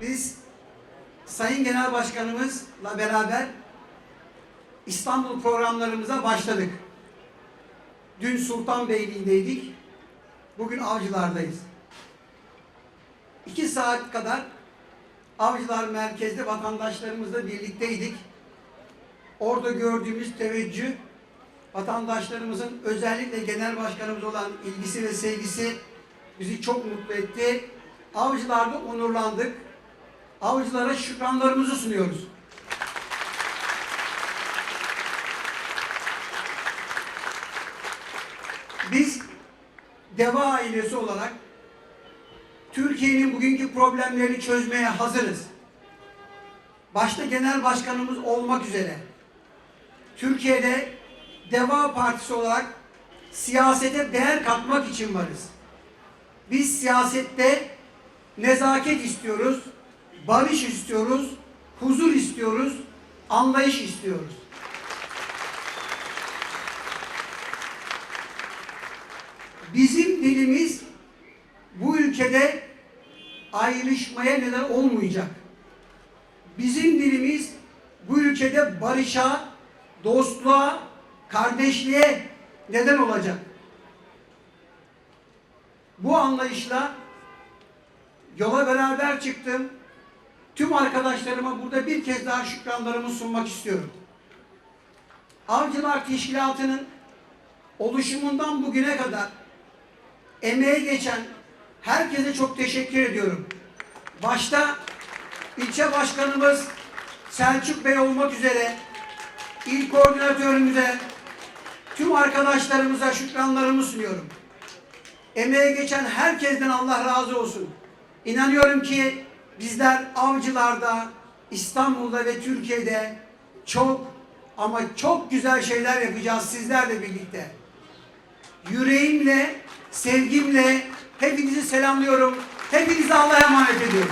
Biz Sayın Genel Başkanımızla beraber İstanbul programlarımıza başladık. Dün Sultanbeyli'deydik. Bugün Avcılar'dayız. İki saat kadar Avcılar merkezde vatandaşlarımızla birlikteydik. Orada gördüğümüz teveccüh, vatandaşlarımızın özellikle genel başkanımız olan ilgisi ve sevgisi bizi çok mutlu etti. Avcılar'da onurlandık. Avcılara şükranlarımızı sunuyoruz. Biz Deva ailesi olarak Türkiye'nin bugünkü problemlerini çözmeye hazırız. Başta genel başkanımız olmak üzere Türkiye'de Deva Partisi olarak siyasete değer katmak için varız. Biz siyasette nezaket istiyoruz, barış istiyoruz, huzur istiyoruz, anlayış istiyoruz. Bizim dilimiz bu ülkede ayrışmaya neden olmayacak. Bizim dilimiz bu ülkede barışa, dostluğa, kardeşliğe neden olacak. Bu anlayışla yola beraber çıktım. Tüm arkadaşlarıma burada bir kez daha şükranlarımı sunmak istiyorum. Avcılar Teşkilatı'nın oluşumundan bugüne kadar emeğe geçen herkese çok teşekkür ediyorum. Başta ilçe başkanımız Selçuk Bey olmak üzere il koordinatörümüze, tüm arkadaşlarımıza şükranlarımı sunuyorum. Emeğe geçen herkesten Allah razı olsun. İnanıyorum ki bizler avcılarda, İstanbul'da ve Türkiye'de çok ama çok güzel şeyler yapacağız sizlerle birlikte. Yüreğimle, sevgimle hepinizi selamlıyorum. Hepinize Allah'a emanet ediyorum.